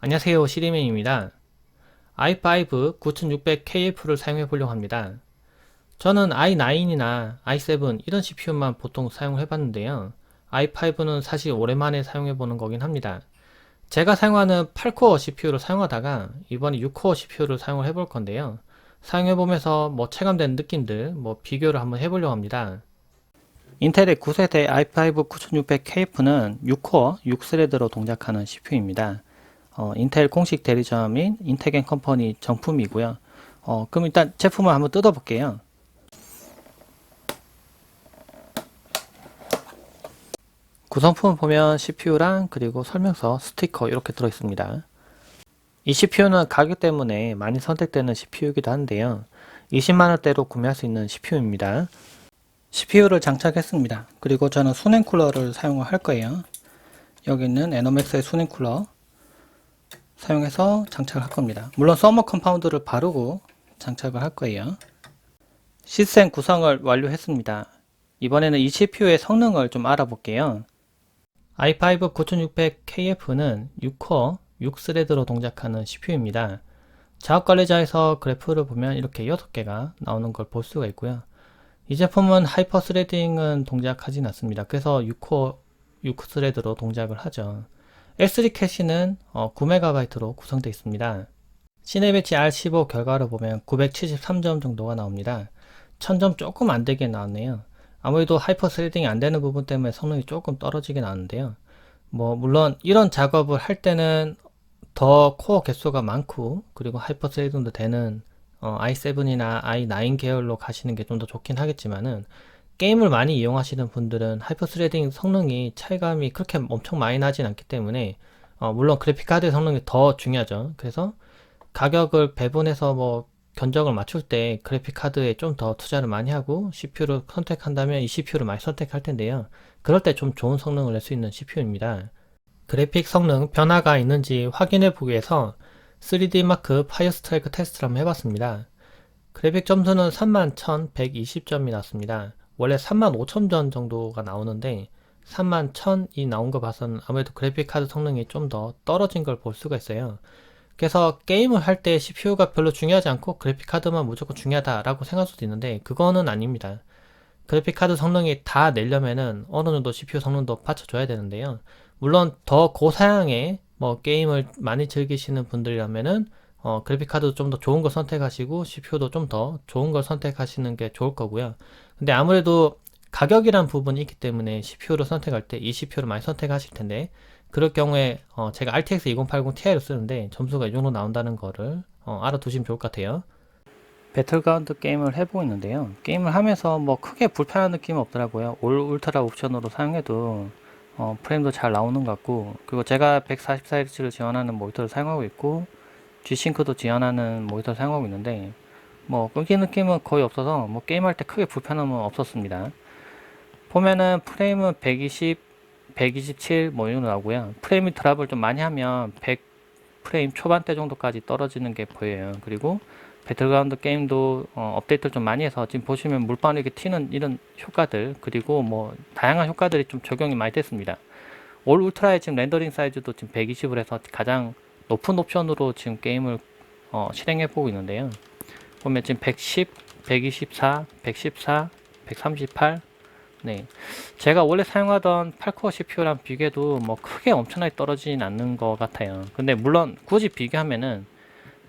안녕하세요 시리맨입니다. i5 9600KF를 사용해 보려고 합니다. 저는 i9이나 i7 이런 CPU만 보통 사용을 해봤는데요. i5는 사실 오랜만에 사용해 보는 거긴 합니다. 제가 사용하는 8코어 CPU를 사용하다가 이번에 6코어 CPU를 사용을 해볼 건데요. 사용해 보면서 뭐 체감된 느낌들 뭐 비교를 한번 해보려고 합니다. 인텔의 9세대 i5 9600KF는 6코어 6스레드로 동작하는 CPU입니다. 어, 인텔 공식 대리점인 인텔겐 컴퍼니 정품이고요. 어, 그럼 일단 제품을 한번 뜯어볼게요. 구성품을 보면 CPU랑 그리고 설명서, 스티커 이렇게 들어있습니다. 이 CPU는 가격 때문에 많이 선택되는 CPU이기도 한데요. 20만원대로 구매할 수 있는 CPU입니다. CPU를 장착했습니다. 그리고 저는 수냉 쿨러를 사용을 할 거예요. 여기 있는 에너맥스의 수냉 쿨러 사용해서 장착을 할 겁니다. 물론 서머 컴파운드를 바르고 장착을 할 거예요. 시스템 구성을 완료했습니다. 이번에는 이 CPU의 성능을 좀 알아볼게요. i5 9600KF는 6코어 6스레드로 동작하는 CPU입니다. 작업 관리자에서 그래프를 보면 이렇게 6개가 나오는 걸 볼 수가 있고요. 이 제품은 하이퍼 스레딩은 동작하진 않습니다. 그래서 6코어 6스레드로 동작을 하죠. S3 캐시는 어, 9MB로 구성되어 있습니다. 시네배치 R15 결과를 보면 973점 정도가 나옵니다. 1000점 조금 안 되게 나왔네요. 아무래도 하이퍼 스레딩이 안 되는 부분 때문에 성능이 조금 떨어지게 나왔는데요. 뭐 물론 이런 작업을 할 때는 더 코어 개수가 많고 그리고 하이퍼 스레딩도 되는 어, i7이나 i9 계열로 가시는 게 좀 더 좋긴 하겠지만은 게임을 많이 이용하시는 분들은 하이퍼 스레딩 성능이 차이감이 그렇게 엄청 많이 나진 않기 때문에 어, 물론 그래픽 카드 성능이 더 중요하죠. 그래서 가격을 배분해서 뭐 견적을 맞출 때 그래픽 카드에 좀 더 투자를 많이 하고 CPU를 선택한다면 이 CPU를 많이 선택할 텐데요. 그럴 때 좀 좋은 성능을 낼 수 있는 CPU입니다. 그래픽 성능 변화가 있는지 확인해 보기 위해서 3D 마크 파이어 스트라이크 테스트를 한번 해봤습니다. 그래픽 점수는 31,120점이 났습니다. 원래 35,000점 정도가 나오는데 31,000이 나온 거 봐서는 아무래도 그래픽 카드 성능이 좀 더 떨어진 걸 볼 수가 있어요. 그래서 게임을 할 때 CPU가 별로 중요하지 않고 그래픽 카드만 무조건 중요하다라고 생각할 수도 있는데 그거는 아닙니다. 그래픽 카드 성능이 다 내려면은 어느 정도 CPU 성능도 받쳐줘야 되는데요. 물론 더 고사양의 뭐 게임을 많이 즐기시는 분들이라면은 어, 그래픽 카드도 좀 더 좋은 걸 선택하시고 CPU도 좀 더 좋은 걸 선택하시는 게 좋을 거고요. 근데 아무래도 가격이란 부분이 있기 때문에 CPU를 선택할 때 이 CPU를 많이 선택하실 텐데 그럴 경우에 어, 제가 RTX 2080 Ti를 쓰는데 점수가 이 정도 나온다는 거를 어, 알아두시면 좋을 것 같아요. 배틀그라운드 게임을 해보고 있는데요. 게임을 하면서 뭐 크게 불편한 느낌은 없더라고요. 올 울트라 옵션으로 사용해도 어, 프레임도 잘 나오는 것 같고 그리고 제가 144Hz를 지원하는 모니터를 사용하고 있고 G싱크도 지원하는 모니터를 사용하고 있는데 뭐 끊긴 느낌은 거의 없어서 뭐 게임할 때 크게 불편함은 없었습니다. 보면은 프레임은 120, 127 뭐 이런 거 나오고요. 프레임 드랍을 좀 많이 하면 100 프레임 초반대 정도까지 떨어지는 게 보여요. 그리고 배틀그라운드 게임도 어, 업데이트를 좀 많이 해서 지금 보시면 물방울 이렇게 튀는 이런 효과들 그리고 뭐 다양한 효과들이 좀 적용이 많이 됐습니다. 올 울트라의 지금 렌더링 사이즈도 지금 120을 해서 가장 높은 옵션으로 지금 게임을 어, 실행해 보고 있는데요. 보면 지금 110, 124, 114, 138 네. 제가 원래 사용하던 8코어 CPU랑 비교해도 뭐 크게 엄청나게 떨어지진 않는 것 같아요. 근데 물론 굳이 비교하면은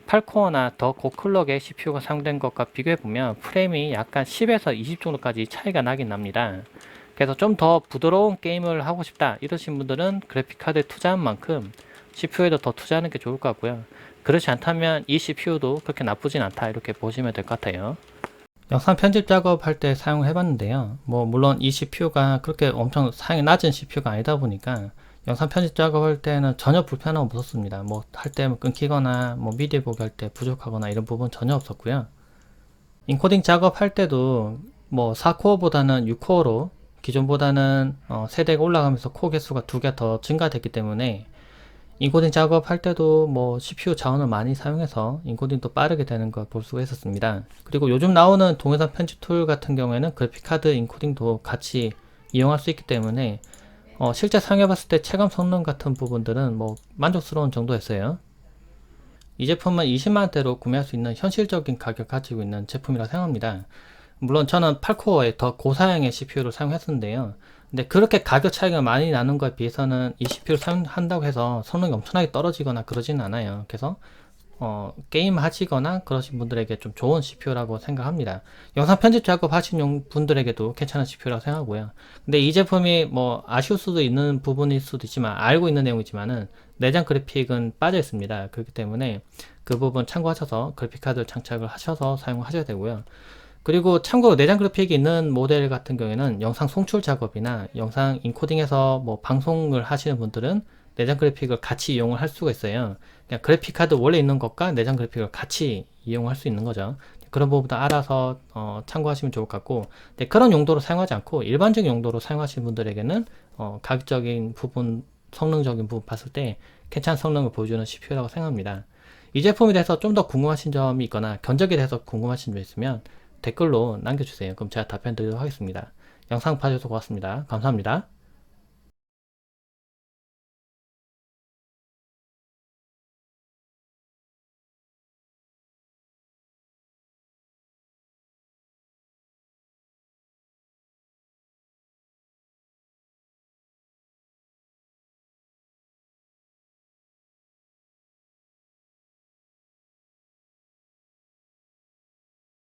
8코어나 더 고클럭의 CPU가 사용된 것과 비교해보면 프레임이 약간 10에서 20 정도까지 차이가 나긴 납니다. 그래서 좀 더 부드러운 게임을 하고 싶다 이러신 분들은 그래픽카드에 투자한 만큼 CPU에도 더 투자하는 게 좋을 것 같고요. 그렇지 않다면 이 CPU도 그렇게 나쁘진 않다 이렇게 보시면 될 것 같아요. 영상 편집 작업할 때 사용해 봤는데요. 뭐 물론 이 CPU가 그렇게 엄청 사양이 낮은 CPU가 아니다 보니까 영상 편집 작업할 때는 전혀 불편함 없었습니다. 뭐 할 때 끊기거나 뭐 미디어 보기 할 때 부족하거나 이런 부분 전혀 없었고요. 인코딩 작업할 때도 뭐 4코어보다는 6코어로 기존보다는 어 세대가 올라가면서 코어 개수가 두 개 더 증가됐기 때문에 인코딩 작업할 때도 뭐 CPU 자원을 많이 사용해서 인코딩도 빠르게 되는 걸 볼 수가 있었습니다. 그리고 요즘 나오는 동영상 편집 툴 같은 경우에는 그래픽카드 인코딩도 같이 이용할 수 있기 때문에 어, 실제 사용해봤을 때 체감 성능 같은 부분들은 뭐 만족스러운 정도였어요. 이 제품은 20만원대로 구매할 수 있는 현실적인 가격 가지고 있는 제품이라 생각합니다. 물론 저는 8코어의 더 고사양의 CPU를 사용했었는데요. 근데 그렇게 가격 차이가 많이 나는 거에 비해서는 이 CPU를 사용한다고 해서 성능이 엄청나게 떨어지거나 그러지는 않아요. 그래서 어, 게임 하시거나 그러신 분들에게 좀 좋은 CPU라고 생각합니다. 영상 편집 작업 하신 분들에게도 괜찮은 CPU라고 생각하고요. 근데 이 제품이 뭐 아쉬울 수도 있는 부분일 수도 있지만 알고 있는 내용이지만은 내장 그래픽은 빠져 있습니다. 그렇기 때문에 그 부분 참고하셔서 그래픽 카드 장착을 하셔서 사용하셔야 되고요. 그리고 참고로 내장 그래픽이 있는 모델 같은 경우에는 영상 송출 작업이나 영상 인코딩해서 뭐 방송을 하시는 분들은 내장 그래픽을 같이 이용을 할 수가 있어요. 그냥 그래픽 카드 원래 있는 것과 내장 그래픽을 같이 이용할 수 있는 거죠. 그런 부분도 알아서 어, 참고하시면 좋을 것 같고 네, 그런 용도로 사용하지 않고 일반적인 용도로 사용하시는 분들에게는 어, 가격적인 부분 성능적인 부분 봤을 때 괜찮은 성능을 보여주는 CPU라고 생각합니다. 이 제품에 대해서 좀 더 궁금하신 점이 있거나 견적에 대해서 궁금하신 점 있으면 댓글로 남겨주세요. 그럼 제가 답변 드리도록 하겠습니다. 영상 봐주셔서 고맙습니다. 감사합니다.